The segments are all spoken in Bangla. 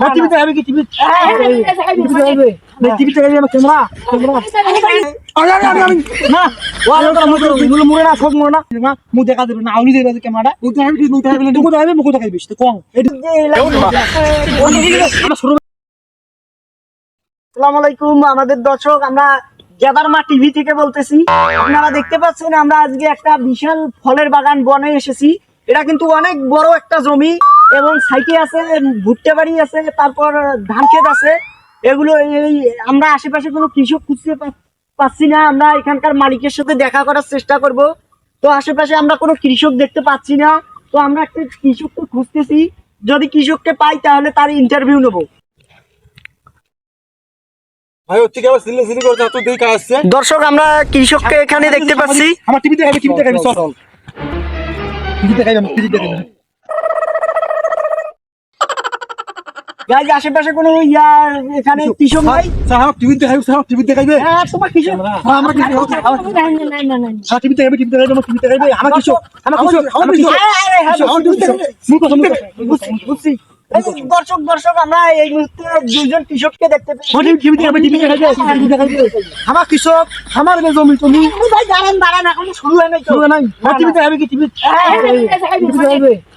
না টিভিতে হবে কি টিভি না টিভিতে হবে আমার ক্যামেরা ক্যামেরা আরে আরে আরে আমি না ও আলো তো মুখ মুখ মুড়ে না সব মুড়ে না না মুখ দেখা দেবে না আউলি দেবে ক্যামেরা মুখ দেখা হবে মুখ দেখা মুখ দেখা মুখ দেখা তো কম এটা আমরা শুরু আসসালামু আলাইকুম আমাদের দর্শক আমরা গেদারমা টিভি থেকে বলতেছি আপনারা দেখতে পাচ্ছেন আমরা আজকে একটা বিশাল ফলের বাগান বনে এসেছি এটা কিন্তু অনেক বড় একটা জমি এবং সাইটে আছে ভুট্টা বাড়ি আছে তারপর ধান ক্ষেত আছে। এগুলো এই আমরা আশেপাশে কোনো কৃষক খুঁজতে পাচ্ছি না। আমরা এখানকার মালিকের সাথে দেখা করার চেষ্টা করব। তো আশেপাশে আমরা কোনো কৃষক দেখতে পাচ্ছি না। তো আমরা একটা কৃষককে খুঁজতেছি। যদি কৃষককে পাই তাহলে তার ইন্টারভিউ নেব। দর্শক আমরা কৃষককে এখানে দেখতে পাচ্ছি। আমার টিভিতে হবে টিভিতে হবে চল টিভিতে হবে টিভিতে হবে গাইজ আশেপাশে কোনো ইয়ার এখানে কৃষক নাই সাহেব টিভিতে হবে সাহেব টিভিতে হবে হ্যাঁ তোমার কৃষক হ্যাঁ আমরা কি হ্যাঁ টিভিতে হবে টিভিতে হবে টিভিতে হবে আমার কিছু আমার কিছু আমার কিছু হ্যাঁ, হ্যাঁ, হ্যাঁ, আমার কিছু মুখ কথা মুখ বুঝছি, দর্শক দর্শক আমরা এই মুহূর্তে দুজন কৃষককে দেখতে পাচ্ছি আমার আমার কৃষক আমার জমি তুমি ভাই দাঁড়ান দাঁড়ান এখনও শুরু হয় নাই শুরু নাই না টিভিতে হবে কি টিভি হ্যাঁ, হ্যাঁ,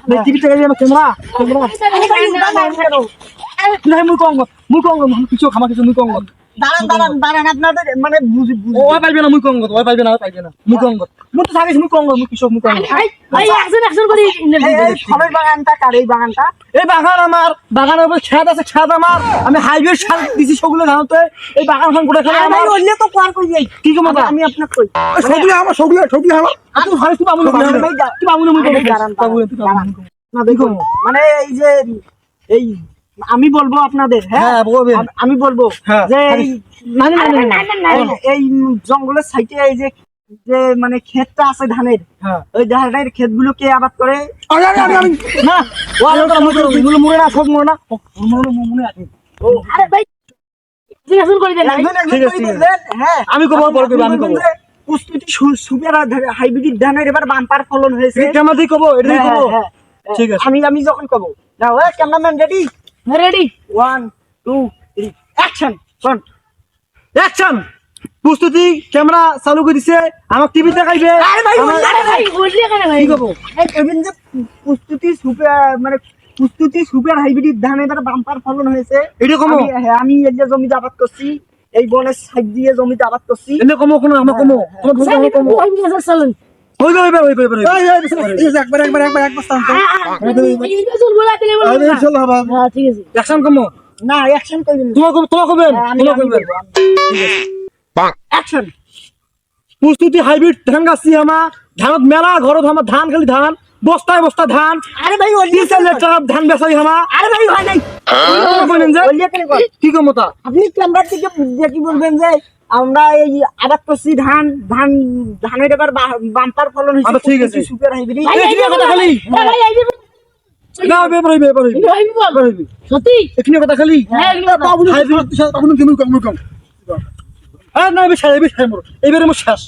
হ্যাঁ, টিভিতে হবে আমার ক্যামেরা ক্যামেরা মুখ অঙ্গ মুখ অঙ্গ কিছু আমার কিছু দাঁড়ান দাঁড়ান দাঁড়ান আপনাদের মানে বুঝি পাইবে না পাইবে না পাইবে না তো থাকিস এই, এই ফলের বাগানটা কার এই বাগানটা? এই বাগান আমার বাগানের উপর ছাদ আছে ছাদ আমার আমি হাইওয়ে সার দিছি সবগুলো জানতে এই বাগান ফান করে খেলে আরে ভাই, আমার অন্য তো পার কই যাই কি কম আমি- আপনাকে কই সবগুলো আমার সবগুলো সবগুলো আমার তুই। তুই দাঁড়ান, দাঁড়ান। মানে এই যে এই আমি বলব আপনাদের হ্যাঁ? হ্যাঁ আম- বলব হ্যাঁ। যে এই- না না না না এই- জঙ্গলের সাইডে এই যে যে মানে ক্ষেতটা আছে ধানের হ্যাঁ। ওই ধানের ক্ষেতগুলো কে আবাদ করে না না সব না। মুড়ে আছে আমি কব আমি কব প্রস্তুতি সুপের হাইব্রিড ধানের এবার বাম্পার ফলন হয়েছে। এটা আমাদের কব এটাই কব। ঠিক আমি আমি যখন কব। নাও cameraman ready? Ready one two three action শোন অ্যাকশন প্রস্তুতি ক্যামেরা চালু করে দিছে আমার টিভি দেখাইবে। আরে ভাই, আমার- আরে ভাই? বললি কেন ভাই? কি কব এই কইবেন যে প্রস্তুতি সুপের মানে প্রস্তুতি সুপের হাইব্রিড ধান এবার বাম্পার ফলন হয়েছে। এটা কম। আমি হ্যাঁ, আমি এই যে জমিতে আবাদ করছি এই বনের সাইড দিয়ে জমিতে আবাদ করছি। এনে কম কোনো আমার কম। তোমার ভুল আমার কম। হইবে হইবে একবার একবার একবার হ্যাঁ ঠিক আছে। অ্যাকশন কম। না অ্যাকশন কম অ্যাকশন প্রস্তুতি হাইব্রিড ধান গাছি আমার ধানত মেলা ঘরত আমার ধান খালি ধান বস্তায় বস্তা ধান আরে ভাই ওলি তিন চার লিটার ধান বেচাই আমার আরে ভাই হয় নাই। বলেন যে ওলি কেন কর? কি কমতা? আপনি ক্যামেরার দিকে দেখি বলবেন যে আমরা এই আবাদ করছি ধান ধান ধানের এবার বাম্পার ফলন হয়েছে আচ্ছা, ঠিক আছে। সুপার হাইব্রিড ভাই এই কথা খালি হ্যাঁ, না হইবে সত্যি এখানে কথা খালি হ্যাঁ কম কম হ্যাঁ না এবার শেষ এবার শেষ মোর এবারে মোর শেষ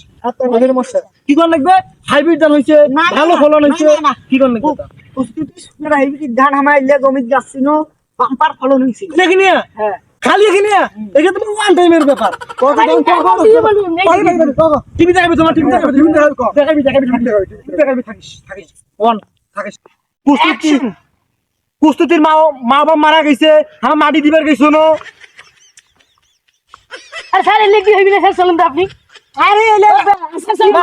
এবারে মোর শেষ কি কোন লাগবে হাইব্রিড ধান হইছে না, না, ভালো ফলন না, হইছে না, না। কি কোন লাগবে তা? প্রস্তুতি সুপার হাইব্রিড ধান আমার এলে জমিতে যাচ্ছিল বাম্পার ফলন হয়েছিল এখানে হ্যাঁ খালি এখানে এটা তো ওয়ান টাইমের ব্যাপার। কত দাম কত কত দিয়ে বলুন, next টিভি দেখাবি তোমার টিভি দেখাবি টিভি দেখাবি। দেখাবি দেখাবি দেখাবি থাকিস থাকিস। ওয়ান থাকিস। প্রস্তুতি প্রস্তুতির মা মা বাবা মারা গেছে। আমার মাটি দিবার গেছো নো আরে স্যার এলে কি হইবি না স্যার চলুন আপনি। আরে এলে স্যার চলুন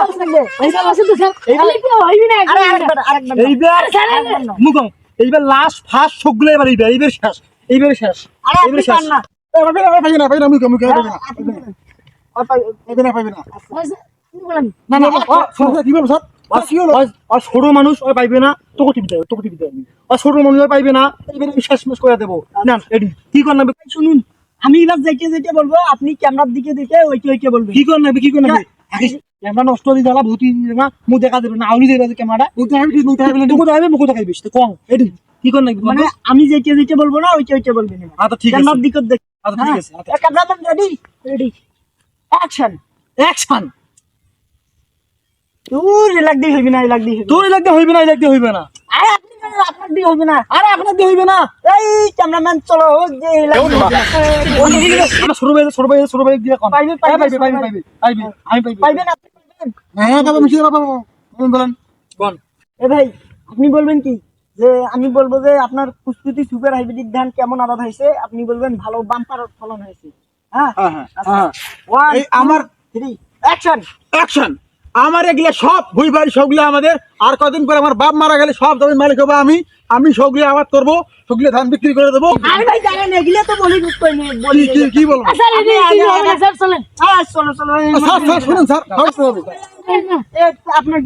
স্যার আসুন তো স্যার। এলে কি হইবি না আরে আরেকবার আরেকবার এইবার স্যার মুগম এইবার লাস্ট ফার্স্ট সবগুলো এবার এইবার এইবার শেষ। এইবার শেষ। এইবার শেষ। পান না এবার এবার পাইবে না পাইবে না মুগম মুগম পাইবে না আপনি পান না। ও পাই- পাইবে না পাইবে না। কি বলেন না না ও সরকার কি বলছ আসিও আর ছোট মানুষ ওই পাইবে না তোকে দেবে তোকে দেবে। আর ছোট মানুষ ওই পাইবে না এইবার আমি করে দেবো। না এডি কি কর নাবে শুনুন আমি এবার যেতে যেতে বলব আপনি ক্যামেরার দিকে দেখে ওইকে ওইকে বলবেন। কি কর নাবে কি কর নাবে ক্যামেরা নষ্ট হয়ে গেল ভূতি না মুখ দেখা দেবে না আউলি দেবে ক্যামেরা মুখ দেখাবি কম এডি কি কর নাবে মানে আমি যেতে যেতে বলব না ওইকে ওইকে বলবেন। আচ্ছা ঠিক আছে। ক্যামেরার দিকে দেখ আচ্ছা ঠিক আছে আচ্ছা cameraman ready ready. Action action তুই লাগ হইবি না লাগ তোর লাগতে হইবে না লাগতে হইবে না। আরে আপনি আপনার দিয়ে হবে না? আরে আপনার দিয়ে হইবে না। এই ক্যামেরাম্যান চলো ওই যে এই লাইন। আমরা ছোট ভাই ছোট ভাই ছোট ভাই দিয়ে কোন। পাইবে, পাইবে পাইবে, পাইবে। পাইবে পাইবে আমি পাইবে। পাইবেন আপনি পাইবেন। হ্যাঁ বাবা মিশে বাবা বলেন বলেন। কোন এ ভাই আপনি বলবেন কি? যে আমি বলব যে আপনার কুস্তুতি সুপার হাইব্রিড ধান কেমন আবাদ হয়েছে? আপনি বলবেন ভালো বাম্পার ফলন হয়েছে। হ্যাঁ? হ্যাঁ হ্যাঁ হ্যাঁ। ওয়ান এই আমার- থ্রি অ্যাকশন অ্যাকশন আমার এগুলো সব ভুই বাড়ি সবগুলো আমাদের আর কদিন পরে আমার বাপ মারা গেলে সব জমি মালিক হব আমি আমি সবগুলো আবার করব সবগুলো ধান বিক্রি করে দেবো কি বলব আপনার